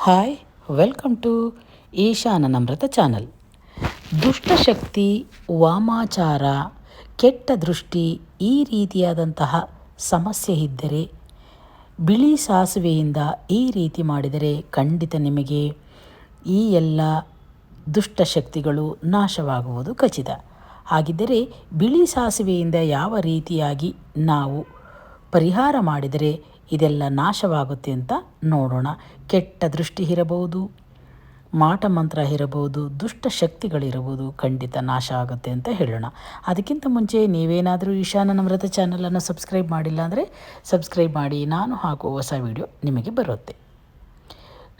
Hi welcome to Ishana Namrata channel ದುಷ್ಟಶಕ್ತಿ ವಾಮಾಚಾರ ಕೆಟ್ಟ ದೃಷ್ಟಿ ಈ ರೀತಿಯಾದಂತಹ ಸಮಸ್ಯೆ ಇದ್ದರೆ ಬಿಳಿ ಸಾಸುವೆಯಿಂದ ಈ ರೀತಿ ಮಾಡಿದರೆ ಖಂಡಿತ ನಿಮಗೆ ಈ ಎಲ್ಲ ದುಷ್ಟಶಕ್ತಿಗಳು ನಾಶವಾಗುವುದು ಖಚಿತ ಹಾಗಿದ್ದರೆ ಬಿಳಿ ಸಾಸುವೆಯಿಂದ ಯಾವ ರೀತಿಯಾಗಿ ನಾವು ಪರಿಹಾರ ಮಾಡಿದರೆ ಇದೆಲ್ಲ ನಾಶವಾಗುತ್ತೆ ಅಂತ ನೋಡೋಣ. ಕೆಟ್ಟ ದೃಷ್ಟಿ ಇರಬಹುದು, ಮಾಟ ಮಂತ್ರ ಇರಬಹುದು, ದುಷ್ಟ ಶಕ್ತಿಗಳಿರಬಹುದು, ಖಂಡಿತ ನಾಶ ಆಗುತ್ತೆ ಅಂತ ಹೇಳೋಣ. ಅದಕ್ಕಿಂತ ಮುಂಚೆ ನೀವೇನಾದರೂ ಈಶಾನ ನಮ್ರತ ಚಾನಲನ್ನು ಸಬ್ಸ್ಕ್ರೈಬ್ ಮಾಡಿಲ್ಲ ಅಂದರೆ ಸಬ್ಸ್ಕ್ರೈಬ್ ಮಾಡಿ, ನಾನು ಹಾಕುವ ಹೊಸ ವಿಡಿಯೋ ನಿಮಗೆ ಬರುತ್ತೆ.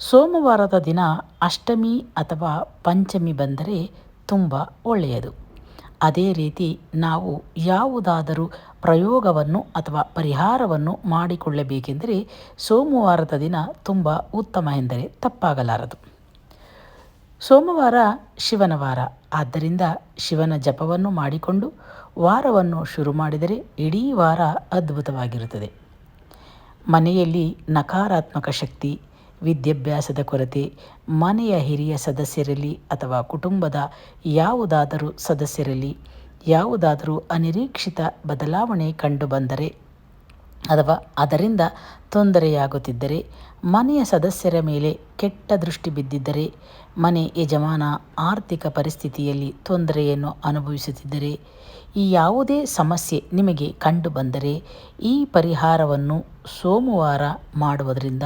ಸೋಮವಾರದ ದಿನ ಅಷ್ಟಮಿ ಅಥವಾ ಪಂಚಮಿ ಬಂದರೆ ತುಂಬ ಒಳ್ಳೆಯದು. ಅದೇ ರೀತಿ ನಾವು ಯಾವುದಾದರೂ ಪ್ರಯೋಗವನ್ನು ಅಥವಾ ಪರಿಹಾರವನ್ನು ಮಾಡಿಕೊಳ್ಳಬೇಕೆಂದರೆ ಸೋಮವಾರದ ದಿನ ತುಂಬ ಉತ್ತಮ ಎಂದರೆ ತಪ್ಪಾಗಲಾರದು. ಸೋಮವಾರ ಶಿವನ ವಾರ. ಆದ್ದರಿಂದ ಶಿವನ ಜಪವನ್ನು ಮಾಡಿಕೊಂಡು ವಾರವನ್ನು ಶುರು ಮಾಡಿದರೆ ಇಡೀ ವಾರ ಅದ್ಭುತವಾಗಿರುತ್ತದೆ. ಮನೆಯಲ್ಲಿ ನಕಾರಾತ್ಮಕ ಶಕ್ತಿ ವಿದ್ಯಾಭ್ಯಾಸದ ಕೊರತೆ ಮನೆಯ ಹಿರಿಯ ಸದಸ್ಯರಲ್ಲಿ ಅಥವಾ ಕುಟುಂಬದ ಯಾವುದಾದರೂ ಸದಸ್ಯರಲ್ಲಿ ಯಾವುದಾದರೂ ಅನಿರೀಕ್ಷಿತ ಬದಲಾವಣೆ ಕಂಡುಬಂದರೆ ಅಥವಾ ಅದರಿಂದ ತೊಂದರೆಯಾಗುತ್ತಿದ್ದರೆ ಮನೆಯ ಸದಸ್ಯರ ಮೇಲೆ ಕೆಟ್ಟ ದೃಷ್ಟಿ ಬಿದ್ದಿದ್ದರೆ, ಮನೆ ಯಜಮಾನ ಆರ್ಥಿಕ ಪರಿಸ್ಥಿತಿಯಲ್ಲಿ ತೊಂದರೆಯನ್ನು ಅನುಭವಿಸುತ್ತಿದ್ದರೆ, ಈ ಯಾವುದೇ ಸಮಸ್ಯೆ ನಿಮಗೆ ಕಂಡುಬಂದರೆ ಈ ಪರಿಹಾರವನ್ನು ಸೋಮವಾರ ಮಾಡುವುದರಿಂದ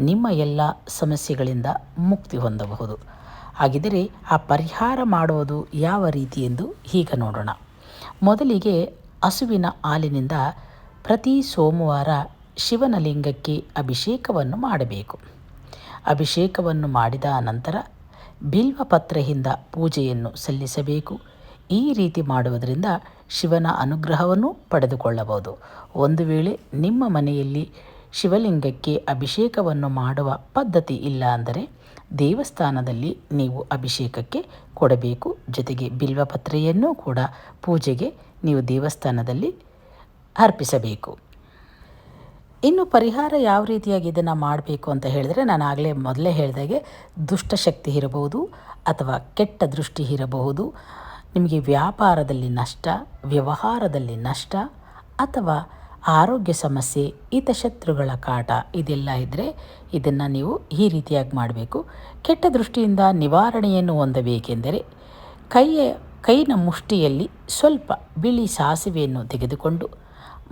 ನಿಮ್ಮ ಎಲ್ಲ ಸಮಸ್ಯೆಗಳಿಂದ ಮುಕ್ತಿ ಹೊಂದಬಹುದು. ಹಾಗಿದ್ದರೆ ಆ ಪರಿಹಾರ ಮಾಡುವುದು ಯಾವ ರೀತಿ ಎಂದು ಈಗ ನೋಡೋಣ. ಮೊದಲಿಗೆ ಹಸುವಿನ ಹಾಲಿನಿಂದ ಪ್ರತಿ ಸೋಮವಾರ ಶಿವನ ಲಿಂಗಕ್ಕೆ ಅಭಿಷೇಕವನ್ನು ಮಾಡಬೇಕು. ಅಭಿಷೇಕವನ್ನು ಮಾಡಿದ ನಂತರ ಬಿಲ್ವಪತ್ರೆಯಿಂದ ಪೂಜೆಯನ್ನು ಸಲ್ಲಿಸಬೇಕು. ಈ ರೀತಿ ಮಾಡುವುದರಿಂದ ಶಿವನ ಅನುಗ್ರಹವನ್ನು ಪಡೆದುಕೊಳ್ಳಬಹುದು. ಒಂದು ವೇಳೆ ನಿಮ್ಮ ಮನೆಯಲ್ಲಿ ಶಿವಲಿಂಗಕ್ಕೆ ಅಭಿಷೇಕವನ್ನು ಮಾಡುವ ಪದ್ಧತಿ ಇಲ್ಲ ಅಂದರೆ ದೇವಸ್ಥಾನದಲ್ಲಿ ನೀವು ಅಭಿಷೇಕಕ್ಕೆ ಕೊಡಬೇಕು. ಜೊತೆಗೆ ಬಿಲ್ವಪತ್ರೆಯನ್ನು ಕೂಡ ಪೂಜೆಗೆ ನೀವು ದೇವಸ್ಥಾನದಲ್ಲಿ ಅರ್ಪಿಸಬೇಕು. ಇನ್ನು ಪರಿಹಾರ ಯಾವ ರೀತಿಯಾಗಿ ಇದನ್ನು ಮಾಡಬೇಕು ಅಂತ ಹೇಳಿದರೆ ನಾನು ಆಗಲೇ ಮೊದಲೇ ಹೇಳಿದಾಗೆ ದುಷ್ಟಶಕ್ತಿ ಇರಬಹುದು ಅಥವಾ ಕೆಟ್ಟ ದೃಷ್ಟಿ ಇರಬಹುದು. ನಿಮಗೆ ವ್ಯಾಪಾರದಲ್ಲಿ ನಷ್ಟ, ವ್ಯವಹಾರದಲ್ಲಿ ನಷ್ಟ ಅಥವಾ ಆರೋಗ್ಯ ಸಮಸ್ಯೆ ಹಿತಶತ್ರುಗಳ ಕಾಟ ಇದೆಲ್ಲ ಇದ್ದರೆ ಇದನ್ನು ನೀವು ಈ ರೀತಿಯಾಗಿ ಮಾಡಬೇಕು. ಕೆಟ್ಟ ದೃಷ್ಟಿಯಿಂದ ನಿವಾರಣೆಯನ್ನು ಹೊಂದಬೇಕೆಂದರೆ ಕೈಯ, ಕೈನ ಮುಷ್ಟಿಯಲ್ಲಿ ಸ್ವಲ್ಪ ಬಿಳಿ ಸಾಸಿವೆಯನ್ನು ತೆಗೆದುಕೊಂಡು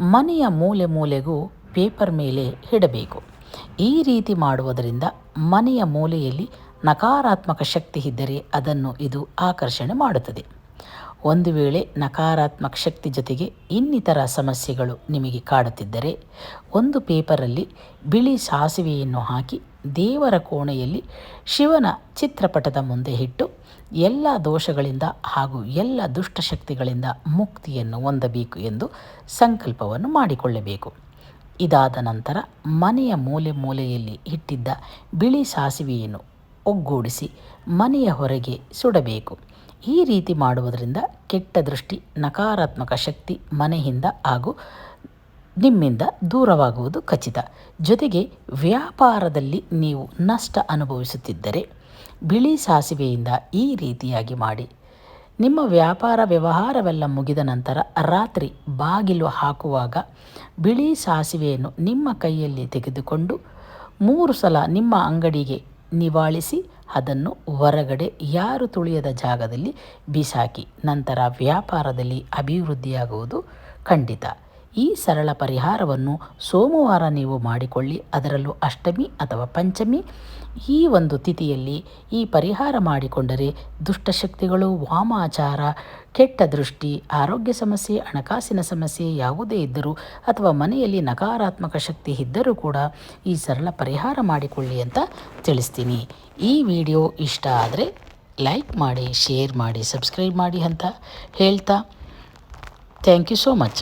ಮನೆಯ ಮೂಲೆ ಮೂಲೆಗೂ ಪೇಪರ್ ಮೇಲೆ ಇಡಬೇಕು. ಈ ರೀತಿ ಮಾಡುವುದರಿಂದ ಮನೆಯ ಮೂಲೆಯಲ್ಲಿ ನಕಾರಾತ್ಮಕ ಶಕ್ತಿ ಇದ್ದರೆ ಅದನ್ನು ಇದು ಆಕರ್ಷಣೆ ಮಾಡುತ್ತದೆ. ಒಂದು ವೇಳೆ ನಕಾರಾತ್ಮಕ ಶಕ್ತಿ ಜೊತೆಗೆ ಇನ್ನಿತರ ಸಮಸ್ಯೆಗಳು ನಿಮಗೆ ಕಾಡುತ್ತಿದ್ದರೆ, ಒಂದು ಪೇಪರಲ್ಲಿ ಬಿಳಿ ಸಾಸಿವೆಯನ್ನು ಹಾಕಿ ದೇವರ ಕೋಣೆಯಲ್ಲಿ ಶಿವನ ಚಿತ್ರಪಟದ ಮುಂದೆ ಇಟ್ಟು ಎಲ್ಲ ದೋಷಗಳಿಂದ ಹಾಗೂ ಎಲ್ಲ ದುಷ್ಟಶಕ್ತಿಗಳಿಂದ ಮುಕ್ತಿಯನ್ನು ಹೊಂದಬೇಕು ಎಂದು ಸಂಕಲ್ಪವನ್ನು ಮಾಡಿಕೊಳ್ಳಬೇಕು. ಇದಾದ ನಂತರ ಮನೆಯ ಮೂಲೆ ಮೂಲೆಯಲ್ಲಿ ಇಟ್ಟಿದ್ದ ಬಿಳಿ ಸಾಸಿವೆಯನ್ನು ಒಗ್ಗೂಡಿಸಿ ಮನೆಯ ಹೊರಗೆ ಸುಡಬೇಕು. ಈ ರೀತಿ ಮಾಡುವುದರಿಂದ ಕೆಟ್ಟ ದೃಷ್ಟಿ, ನಕಾರಾತ್ಮಕ ಶಕ್ತಿ ಮನೆಯಿಂದ ಹಾಗೂ ನಿಮ್ಮಿಂದ ದೂರವಾಗುವುದು ಖಚಿತ. ಜೊತೆಗೆ ವ್ಯಾಪಾರದಲ್ಲಿ ನೀವು ನಷ್ಟ ಅನುಭವಿಸುತ್ತಿದ್ದರೆ ಬಿಳಿ ಸಾಸಿವೆಯಿಂದ ಈ ರೀತಿಯಾಗಿ ಮಾಡಿ. ನಿಮ್ಮ ವ್ಯಾಪಾರ ವ್ಯವಹಾರವೆಲ್ಲ ಮುಗಿದ ನಂತರ ರಾತ್ರಿ ಬಾಗಿಲು ಹಾಕುವಾಗ ಬಿಳಿ ಸಾಸಿವೆಯನ್ನು ನಿಮ್ಮ ಕೈಯಲ್ಲಿ ತೆಗೆದುಕೊಂಡು ಮೂರು ಸಲ ನಿಮ್ಮ ಅಂಗಡಿಗೆ ನಿವಾಳಿಸಿ ಅದನ್ನು ಹೊರಗಡೆ ಯಾರು ತುಳಿಯದ ಜಾಗದಲ್ಲಿ ಬಿಸಾಕಿ ನಂತರ ವ್ಯಾಪಾರದಲ್ಲಿ ಅಭಿವೃದ್ಧಿಯಾಗುವುದು ಖಂಡಿತ. ಈ ಸರಳ ಪರಿಹಾರವನ್ನು ಸೋಮವಾರ ನೀವು ಮಾಡಿಕೊಳ್ಳಿ, ಅದರಲ್ಲೂ ಅಷ್ಟಮಿ ಅಥವಾ ಪಂಚಮಿ. ಈ ಒಂದು ತಿಥಿಯಲ್ಲಿ ಈ ಪರಿಹಾರ ಮಾಡಿಕೊಂಡರೆ ದುಷ್ಟಶಕ್ತಿಗಳು, ವಾಮಾಚಾರ, ಕೆಟ್ಟ ದೃಷ್ಟಿ, ಆರೋಗ್ಯ ಸಮಸ್ಯೆ, ಹಣಕಾಸಿನ ಸಮಸ್ಯೆ ಯಾವುದೇ ಇದ್ದರೂ ಅಥವಾ ಮನೆಯಲ್ಲಿ ನಕಾರಾತ್ಮಕ ಶಕ್ತಿ ಇದ್ದರೂ ಕೂಡ ಈ ಸರಳ ಪರಿಹಾರ ಮಾಡಿಕೊಳ್ಳಿ ಅಂತ ತಿಳಿಸ್ತೀನಿ. ಈ ವಿಡಿಯೋ ಇಷ್ಟ ಆದರೆ ಲೈಕ್ ಮಾಡಿ, ಶೇರ್ ಮಾಡಿ, ಸಬ್ಸ್ಕ್ರೈಬ್ ಮಾಡಿ ಅಂತ ಹೇಳ್ತಾ. Thank you so much.